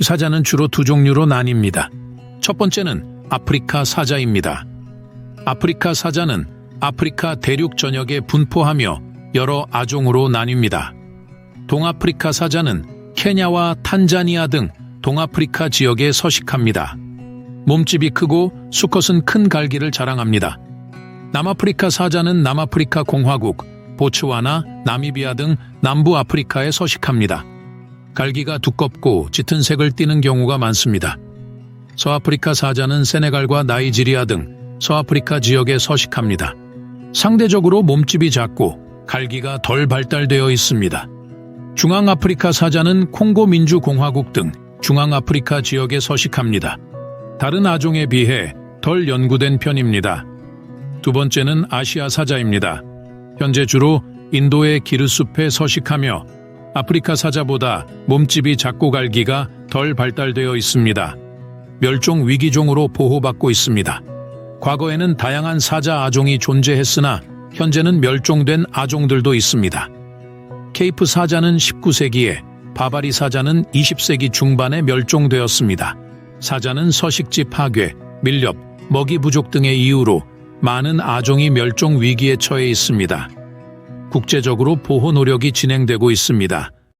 사자는 주로 두 종류로 나뉩니다. 첫 번째는 아프리카 사자입니다. 아프리카 사자는 아프리카 대륙 전역에 분포하며 여러 아종으로 나뉩니다. 동아프리카 사자는 케냐와 탄자니아 등 동아프리카 지역에 서식합니다. 몸집이 크고 수컷은 큰 갈기를 자랑합니다. 남아프리카 사자는 남아프리카 공화국, 보츠와나, 나미비아 등 남부 아프리카에 서식합니다. 갈기가 두껍고 짙은 색을 띠는 경우가 많습니다. 서아프리카 사자는 세네갈과 나이지리아 등 서아프리카 지역에 서식합니다. 상대적으로 몸집이 작고 갈기가 덜 발달되어 있습니다. 중앙아프리카 사자는 콩고 민주공화국 등 중앙아프리카 지역에 서식합니다. 다른 아종에 비해 덜 연구된 편입니다. 두 번째는 아시아 사자입니다. 현재 주로 인도의 기르숲에 서식하며 아프리카 사자보다 몸집이 작고 갈기가 덜 발달되어 있습니다. 멸종 위기종으로 보호받고 있습니다. 과거에는 다양한 사자 아종이 존재했으나 현재는 멸종된 아종들도 있습니다. 케이프 사자는 19세기에 바바리 사자는 20세기 중반에 멸종되었습니다. 사자는 서식지 파괴, 밀렵, 먹이 부족 등의 이유로 많은 아종이 멸종 위기에 처해 있습니다. 국제적으로 보호 노력이 진행되고 있습니다.